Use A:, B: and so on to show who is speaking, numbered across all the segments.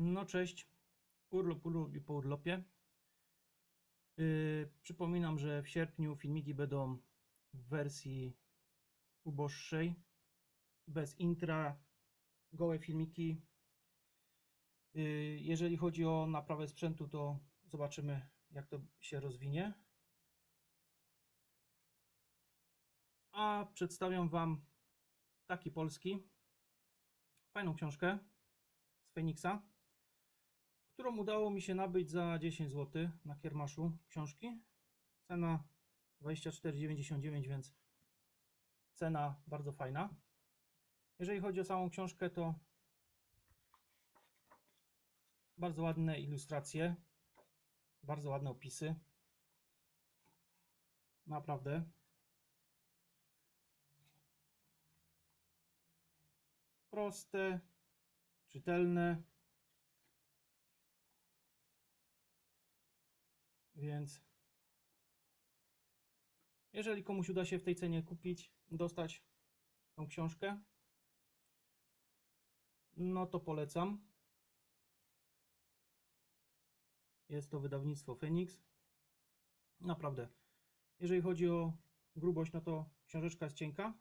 A: No cześć, urlop, urlop i po urlopie. Yy, przypominam, że w sierpniu filmiki będą w wersji uboższej, bez intra, gołe filmiki. Yy, jeżeli chodzi o naprawę sprzętu, to zobaczymy jak to się rozwinie. A przedstawiam Wam taki polski, fajną książkę z Feniksa którą udało mi się nabyć za 10 zł na kiermaszu książki. Cena 24,99, więc cena bardzo fajna. Jeżeli chodzi o samą książkę, to bardzo ładne ilustracje, bardzo ładne opisy. Naprawdę. Proste, czytelne. Więc jeżeli komuś uda się w tej cenie kupić, dostać tą książkę, no to polecam. Jest to wydawnictwo Phoenix. Naprawdę. Jeżeli chodzi o grubość, no to książeczka jest cienka,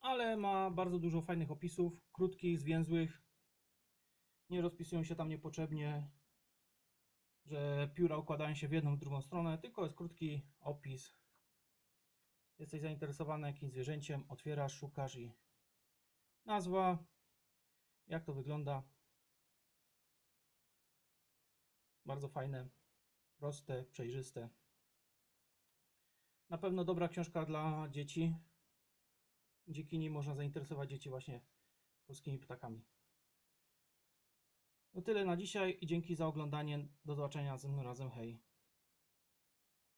A: ale ma bardzo dużo fajnych opisów, krótkich, zwięzłych. Nie rozpisują się tam niepotrzebnie że pióra układają się w jedną w drugą stronę, tylko jest krótki opis. Jesteś zainteresowany jakimś zwierzęciem, otwierasz, szukasz i nazwa, jak to wygląda. Bardzo fajne, proste, przejrzyste. Na pewno dobra książka dla dzieci. Dzięki niej można zainteresować dzieci właśnie polskimi ptakami. To tyle na dzisiaj i dzięki za oglądanie. Do zobaczenia następnym razem. Hej.